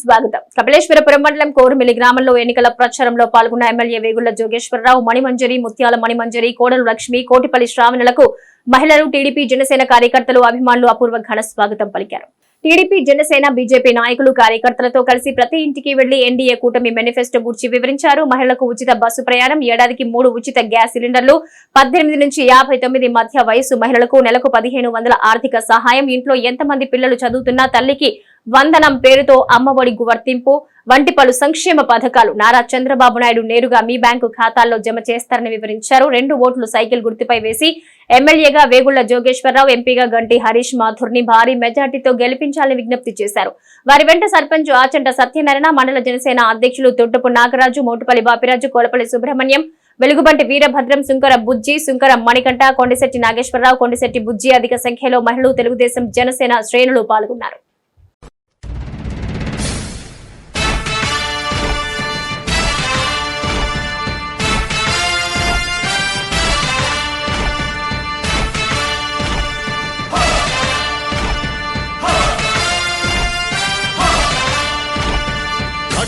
స్వాగతం. కపిలేశ్వరపురం మండలం కోరుమిల్లి గ్రామంలో ఎన్నికల ప్రచారంలో పాల్గొన్న ఎమ్మెల్యే వేగుళ్ళ జోగేశ్వరరావు మణిమంజరి ముత్యాల మణిమంజరి కోడలు లక్ష్మి కోటిపల్లి శ్రావణులకు మహిళలు టీడీపీ జనసేన కార్యకర్తలు అభిమానులు అపూర్వ ఘన స్వాగతం పలికారు. టీడీపీ జనసేన బీజేపీ నాయకులు కార్యకర్తలతో కలిసి ప్రతి ఇంటికి వెళ్ళి ఎన్డీఏ కూటమి మేనిఫెస్టో గురించి వివరించారు. మహిళలకు ఉచిత బస్సు ప్రయాణం ఏడాదికి మూడు ఉచిత గ్యాస్ సిలిండర్లు పద్దెనిమిది నుంచి యాభై తొమ్మిది మధ్య వయసు మహిళలకు నెలకు పదిహేను వందల ఆర్థిక సహాయం ఇంట్లో ఎంతమంది పిల్లలు చదువుతున్నా తల్లికి వందనం పేరుతో అమ్మఒడి వర్తింపు వంటి పలు సంక్షేమ పథకాలు నారా చంద్రబాబు నాయుడు నేరుగా మీ బ్యాంకు ఖాతాల్లో జమ చేస్తారని వివరించారు. రెండు ఓట్లు సైకిల్ గుర్తుపై వేసి ఎమ్మెల్యేగా వేగుళ్ళ జోగేశ్వరరావు ఎంపీగా గంటి హరీష్ మాథుర్ని భారీ మెజార్టీతో గెలిపించాలని విజ్ఞప్తి చేశారు. వారి వెంట సర్పంచ్ ఆచంట సత్యనారాయణ మండల జనసేన అధ్యక్షులు తొట్టపు నాగరాజు మోటుపల్లి బాపిరాజు కోలపల్లి సుబ్రహ్మణ్యం వెలుగుబంటి వీరభద్రం సుంకర బుజ్జి సుంకర మణికంఠ కొండశెట్టి నాగేశ్వరరావు కొండశెట్టి బుజ్జి అధిక సంఖ్యలో మహిళలు తెలుగుదేశం జనసేన శ్రేణులు పాల్గొన్నారు.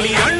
కదలి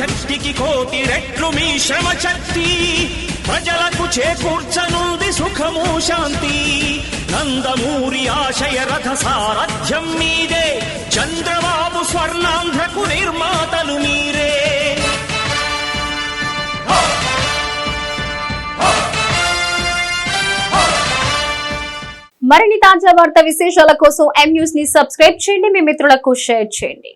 శక్తికి కోటి రెట్లు మీ శ్రమ శక్తి. ప్రజలకు చేకూర్చనుంది సుఖము శాంతి. నందమూరి ఆశయ రథ సారథ్యం మీదే. చంద్రబాబు స్వర్ణాంధ్రకు నిర్మాతలు మీరే. మరిన్ని తాజా వార్త విశేషాల కోసం ఎం న్యూస్ని సబ్స్క్రైబ్ చేయండి. మీ మిత్రులకు షేర్ చేయండి.